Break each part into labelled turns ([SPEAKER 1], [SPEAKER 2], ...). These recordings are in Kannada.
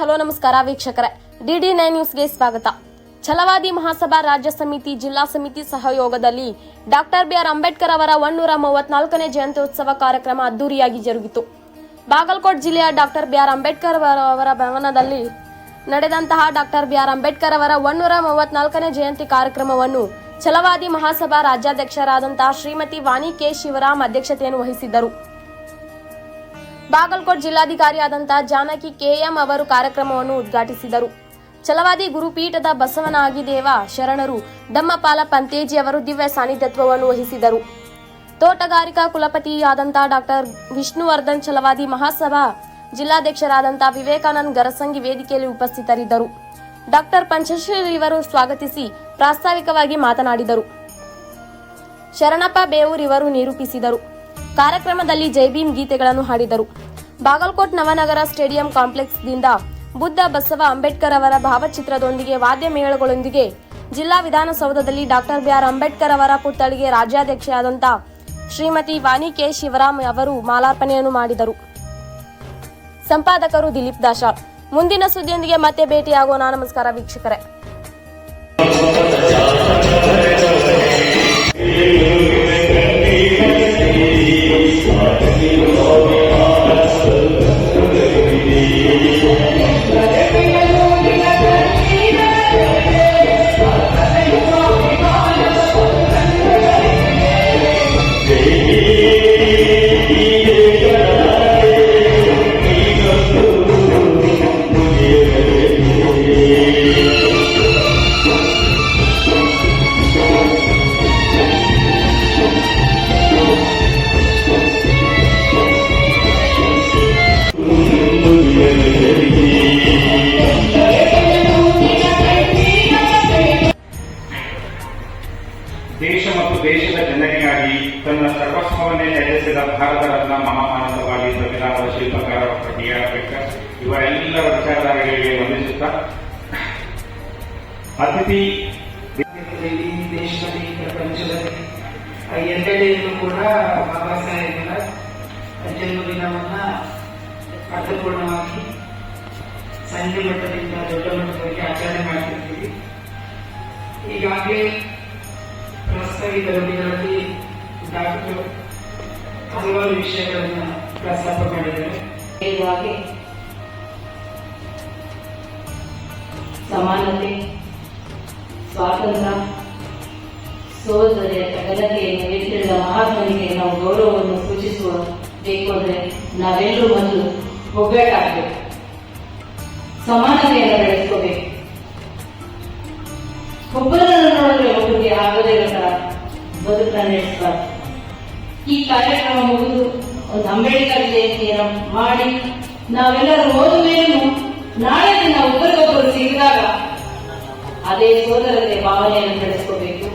[SPEAKER 1] ಹಲೋ, ನಮಸ್ಕಾರ ವೀಕ್ಷಕರೇ. ಡಿಡಿ ನೈನ್ ನ್ಯೂಸ್ಗೆ ಸ್ವಾಗತ. ಛಲವಾದಿ ಮಹಾಸಭಾ ರಾಜ್ಯ ಸಮಿತಿ, ಜಿಲ್ಲಾ ಸಮಿತಿ ಸಹಯೋಗದಲ್ಲಿ ಡಾಕ್ಟರ್ ಬಿಆರ್ ಅಂಬೇಡ್ಕರ್ ಅವರ ಒನ್ನೂರ ಮೂವತ್ನಾಲ್ಕನೇ ಉತ್ಸವ ಕಾರ್ಯಕ್ರಮ ಅದ್ದೂರಿಯಾಗಿ ಜರುಗಿತು. ಬಾಗಲಕೋಟ್ ಜಿಲ್ಲೆಯ ಡಾಕ್ಟರ್ ಬಿಆರ್ ಅಂಬೇಡ್ಕರ್ ಅವರ ಭವನದಲ್ಲಿ ನಡೆದಂತಹ ಡಾಕ್ಟರ್ ಬಿಆರ್ ಅಂಬೇಡ್ಕರ್ ಅವರ ಒನ್ನೂರ ಮೂವತ್ನಾಲ್ಕನೇ ಜಯಂತಿ ಕಾರ್ಯಕ್ರಮವನ್ನು ಛಲವಾದಿ ಮಹಾಸಭಾ ರಾಜ್ಯಾಧ್ಯಕ್ಷರಾದಂತಹ ಶ್ರೀಮತಿ ವಾಣಿ ಕೆ ಶಿವರಾಮ್ ಅಧ್ಯಕ್ಷತೆಯನ್ನು ವಹಿಸಿದ್ದರು. ಬಾಗಲಕೋಟ್ ಜಿಲ್ಲಾಧಿಕಾರಿಯಾದಂತಹ ಜಾನಕಿ ಕೆಎಂ ಅವರು ಕಾರ್ಯಕ್ರಮವನ್ನು ಉದ್ಘಾಟಿಸಿದರು. ಛಲವಾದಿ ಗುರುಪೀಠದ ಬಸವನಾಗಿದೇವ ಶರಣರು ದಮ್ಮಪಾಲ ಪಂತೇಜಿ ಅವರು ದಿವ್ಯ ಸಾನ್ನಿಧ್ಯತ್ವವನ್ನು ವಹಿಸಿದರು. ತೋಟಗಾರಿಕಾ ಕುಲಪತಿಯಾದಂತಹ ಡಾಕ್ಟರ್ ವಿಷ್ಣುವರ್ಧನ್ ಛಲವಾದಿ ಮಹಾಸಭಾ ಜಿಲ್ಲಾಧ್ಯಕ್ಷರಾದಂತಹ ವಿವೇಕಾನಂದ್ ಗರಸಂಗಿ ವೇದಿಕೆಯಲ್ಲಿ ಉಪಸ್ಥಿತರಿದ್ದರು. ಡಾಕ್ಟರ್ ಪಂಚಶ್ರೀ ಇವರು ಸ್ವಾಗತಿಸಿ ಪ್ರಾಸ್ತಾವಿಕವಾಗಿ ಮಾತನಾಡಿದರು. ಶರಣಪ್ಪ ಬೇವೂರ್ ಇವರು ನಿರೂಪಿಸಿದರು. ಕಾರ್ಯಕ್ರಮದಲ್ಲಿ ಜೈಭೀಮ್ ಗೀತೆಗಳನ್ನು ಹಾಡಿದರು. ಬಾಗಲಕೋಟ್ ನವನಗರ ಸ್ಟೇಡಿಯಂ ಕಾಂಪ್ಲೆಕ್ಸ್ದಿಂದ ಬುದ್ಧ ಬಸವ ಅಂಬೇಡ್ಕರ್ ಅವರ ಭಾವಚಿತ್ರದೊಂದಿಗೆ ವಾದ್ಯ ಮೇಳಗಳೊಂದಿಗೆ ಜಿಲ್ಲಾ ವಿಧಾನಸೌಧದಲ್ಲಿ ಡಾಕ್ಟರ್ ಬಿಆರ್ ಅಂಬೇಡ್ಕರ್ ಅವರ ಪುತ್ಥಳಿಗೆ ರಾಜ್ಯಾಧ್ಯಕ್ಷೆಯಾದಂಥ ಶ್ರೀಮತಿ ವಾಣಿ ಕೆ ಶಿವರಾಮ್ ಅವರು ಮಾಲಾರ್ಪಣೆಯನ್ನು ಮಾಡಿದರು. ಸಂಪಾದಕರು ದಿಲೀಪ್ ದಾಶಾ ಮುಂದಿನ ಸುದ್ದಿಯೊಂದಿಗೆ ಮತ್ತೆ ಭೇಟಿಯಾಗೋಣ. ನಮಸ್ಕಾರ ವೀಕ್ಷಕರೇ.
[SPEAKER 2] ಸರ್ವಸ್ವವನ್ನೇ ತ್ಯಜಿಸಿದ ಭಾರತ ರತ್ನ ಮಹಾಮಾನಸವಾಗಿ ಸಂವಿಧಾನದ ಶಿಲ್ಪಕಾರ ಡಾಕ್ಟರ್ ಬಿ ಆರ್ ಅಂಬೇಡ್ಕರ್ ಇವರೆಲ್ಲರ ವಿಚಾರಧಾರೆಗಳಿಗೆ ವಂದಿಸುತ್ತಾ ಅತಿಥಿ
[SPEAKER 3] ದೇಶದಲ್ಲಿ ಪ್ರಪಂಚದಲ್ಲಿ ಎಲ್ಲೆಡೆಯಲ್ಲೂ ಕೂಡ ಬಾಬಾ ಸಾಹೇಬರ ಜನ್ಮದಿನವನ್ನ ಅರ್ಥಪೂರ್ಣವಾಗಿ ಸಣ್ಣ ಮಟ್ಟದಿಂದ ದೊಡ್ಡ ಮಟ್ಟದಲ್ಲಿ ಆಚರಣೆ ಮಾಡ್ತಿರ್ತೀವಿ ಈಗಾಗಲೇ ಪ್ರಸ್ತಾವಿತ ರವಿಗಳಲ್ಲಿ ಡಾಕ್ಟರ್ ಹಲವಾರು ವಿಷಯಗಳನ್ನು ಪ್ರಸ್ತಾಪ ಮಾಡಿದ್ದಾರೆ
[SPEAKER 4] ಸಮಾನತೆ, ಸ್ವಾತಂತ್ರ್ಯ, ಸೋದರ ಘನತೆಯನ್ನು ಎತ್ತಿರುವ ಮಹಾತ್ಮನಿಗೆ ನಾವು ಗೌರವವನ್ನು ಸೂಚಿಸುವ ಬೇಕು ಅಂದ್ರೆ ನಾವೆಲ್ಲರೂ ಮೊದಲು ಒಗ್ಗಟ್ಟಾಗಬೇಕು ಸಮಾನತೆಯನ್ನು ಬೆಳೆಸ್ಕೋಬೇಕು. ಒಬ್ಬರನ್ನು ನೋಡಿದ್ರೆ ಒಬ್ಬರಿಗೆ ಆಗದೇ ಇರೋ ತರ ಈ ಕಾರ್ಯಕ್ರಮ ಮುಗಿದು ಒಂದು ಅಂಬೇಡ್ಕರ್ ಜಯಂತಿಯನ್ನು ಮಾಡಿ. ನಾವೆಲ್ಲರೂ ಓದುವೆಯನ್ನು ನಾಳೆ ದಿನ ಒಬ್ಬರಿಗೊಬ್ಬರು ಸಿಗಿದಾಗ ಅದೇ ಸೋದರತೆ ಭಾವನೆಯನ್ನು ಬೆಳೆಸ್ಕೋಬೇಕು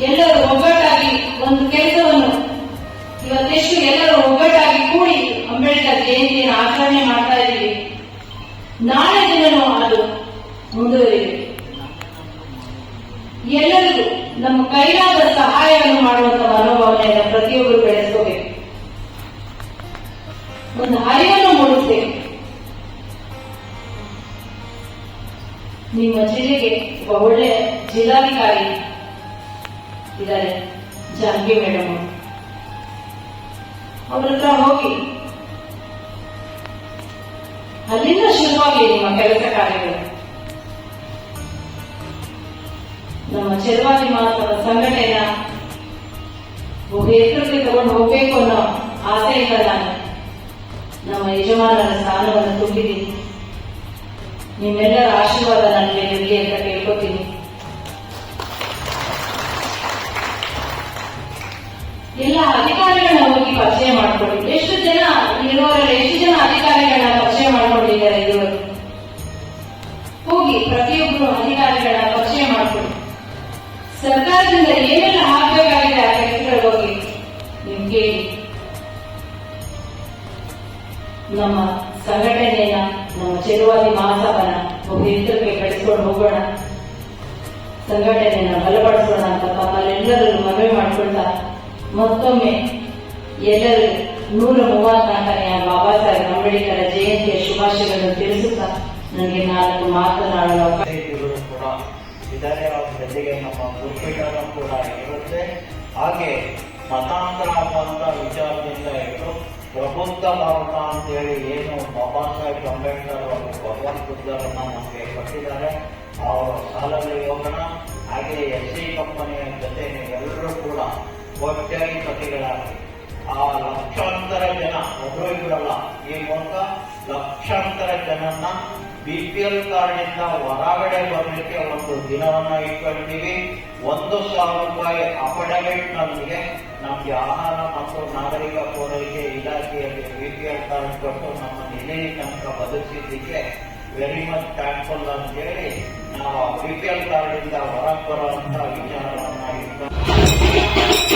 [SPEAKER 4] ಎಲ್ಲರೂ ಒಗ್ಗಟ್ಟಾಗಿ ಒಂದು ಕೆಲಸವನ್ನು ಇವತ್ತೆಷ್ಟು ಎಲ್ಲರೂ ಒಗ್ಗಟ್ಟಾಗಿ ಕೂಡಿ ಅಂಬೇಡ್ಕರ್ ಜಯಂತಿಯನ್ನು ಆಚರಣೆ ಮಾಡ್ತಾ ಇದ್ದೀವಿ. ನಾಳೆ ದಿನನೂ ಅದು ಮುಂದುವರಿದೆ ಎಲ್ಲರಿಗೂ ನಮ್ಮ ಕೈಲಾದ ಸಹಾಯವನ್ನು ಮಾಡುವಂತ ಮನೋಭಾವನೆಯನ್ನು ಪ್ರತಿಯೊಬ್ಬರು ಬೆಳೆಸ್ಕೋಬೇಕು. ಒಂದು ಅರಿವನ್ನು ಮೂಡಿಸ್ಬೇಕು ನಿಮ್ಮ ಜಿಲ್ಲೆಗೆ ಒಬ್ಬ ಒಳ್ಳೆಯ ಜಿಲ್ಲಾಧಿಕಾರಿ ಇದ್ದಾರೆ, ಜಾನಕಿ ಮೇಡಮ್ ಅವ್ರ. ಹತ್ರ ಹೋಗಿ, ಅಲ್ಲಿಂದ ಶುರುವಾಗಲಿ ನಿಮ್ಮ ಕೆಲಸ ಕಾರ್ಯಗಳು. ನಮ್ಮ ಚೆಲುವಾದಿ ಮಾತ್ರ ಸಂಘಟನೆಯ ಎತ್ತರಕ್ಕೆ ತಗೊಂಡು ಹೋಗ್ಬೇಕು ಅನ್ನೋ ಆಸೆಯಿಂದ ನಾನು. ನಮ್ಮ ಯಜಮಾನರ ಸ್ಥಾನವನ್ನು ತುಂಬಿದ್ದೀನಿ. ನಿಮ್ಮೆಲ್ಲರ ಆಶೀರ್ವಾದ ನನಗೆ ಇರಲಿ ಅಂತ ಕೇಳ್ಕೊತೀನಿ. ಎಲ್ಲ ಅಧಿಕಾರಿಗಳನ್ನ ಹೋಗಿ ಪರಿಚಯ ಮಾಡ್ಕೊಳ್ಳಿ. ಎಷ್ಟು ಜನ ಇರುವವರಲ್ಲಿ ಎಷ್ಟು ಜನ ಅಧಿಕಾರಿಗಳನ್ನ ಪರಿಚಯ ಮಾಡ್ಕೊಂಡಿದ್ದಾರೆ ಇದುವರೆಗೂ ಹೋಗಿ ಪ್ರತಿಯೊಬ್ಬರು ಅಧಿಕಾರಿಗಳನ್ನ ಪರಿಚಯ ಮಾಡ್ಕೊಳ್ಳಿ. ಸರ್ಕಾರದಿಂದ ಏನೆಲ್ಲ ಆಗ್ಬೇಕಾಗಿದೆ ನೀವು ಕೇಳಿ ನಮ್ಮ ಸಂಘಟನೆಯ ನಮ್ಮ ಚೆಲುವಾದಿ ಮಹಾಸಭನ ಒಬ್ಬ ಎತ್ತರಕ್ಕೆ ಬೆಳೆಸ್ಕೊಂಡು ಹೋಗೋಣ. ಸಂಘಟನೆಯನ್ನು ಬಲಪಡಿಸೋಣ ಅಂತ ತಮ್ಮಲ್ಲೆಲ್ಲರಲ್ಲೂ ಮನವಿ ಮಾಡಿಕೊಳ್ತಾ ಮತ್ತೊಮ್ಮೆ ಎಲ್ಲರೂ ನೂರ ಮೂವತ್ನಾಲ್ಕನೆಯ ಬಾಬಾ ಸಾಹೇಬ್ ಅಂಬೇಡ್ಕರ್ ಜಯಂತಿಯ ಶುಭಾಶಯಗಳನ್ನು ತಿಳಿಸುತ್ತಾ ನನಗೆ ನಾಲ್ಕು ಮಾತನಾಡಲು ಅವಕಾಶ
[SPEAKER 5] ಇದ್ದರೂ ಕೂಡ ಅವ್ರ ಜೊತೆಗೆ ನಮ್ಮ ಗುರುಪೀಠನೂ ಕೂಡ ಇರುತ್ತೆ. ಹಾಗೆ ಮತಾಂತರ ಅಂತ ವಿಚಾರದಿಂದ ಇಟ್ಟು ಪ್ರಬುದ್ಧ ಭಾರತ ಅಂತೇಳಿ ಏನು ಬಾಬಾ ಸಾಹೇಬ್ ಅಂಬೇಡ್ಕರ್ ಅವರು ಭಗವಾನ್ ಬುದ್ಧರನ್ನ ನಮಗೆ ಕೊಟ್ಟಿದ್ದಾರೆ. ಅವರ ಸಾಲಲ್ಲಿ ಹೋಗೋಣ. ಹಾಗೆ ಎಸ್ ಸಿ ಕಂಪನಿಯ ಜೊತೆ ನೀವೆಲ್ಲರೂ ಕೂಡ ಕೋಟ್ಯಾಧಿಪತಿಗಳಾಗಿ ಆ ಲಕ್ಷಾಂತರ ಜನ ಒಬ್ಬರು ಇಬ್ಬರಲ್ಲ ಈ ಮೂಲಕ ಲಕ್ಷಾಂತರ ಜನನ್ನ ಬಿ ಪಿ ಎಲ್ ಕಾರ್ಡ್ನಿಂದ ಹೊರಗಡೆ ಬರಲಿಕ್ಕೆ ಒಂದು ದಿನವನ್ನ ಇಟ್ಕೊಳ್ತೀವಿ ಒಂದು ಸಾವಿರ ರೂಪಾಯಿ ಅಫಿಡವಿಟ್ ನಮಗೆ. ನಮಗೆ ಆಹಾರ ಮತ್ತು ನಾಗರಿಕ ಪೂರೈಕೆ ಇಲಾಖೆಯಲ್ಲಿ ಬಿ ಪಿ ಎಲ್ ಕಾರ್ಡ್ ಕೊಟ್ಟು ನಮ್ಮ ನಿಲಯ ತನಕ ಬದುಕಿದ್ದಕ್ಕೆ ವೆರಿ ಮಚ್ ಥ್ಯಾಂಕ್ಫುಲ್ ಅಂತ ಹೇಳಿ ನಾವು ಬಿ ಪಿ ಎಲ್ ಕಾರ್ಡಿಂದ ಹೊರಗೆ ಬರುವಂತ ವಿಚಾರವನ್ನ ಇಟ್ಕೊಂಡು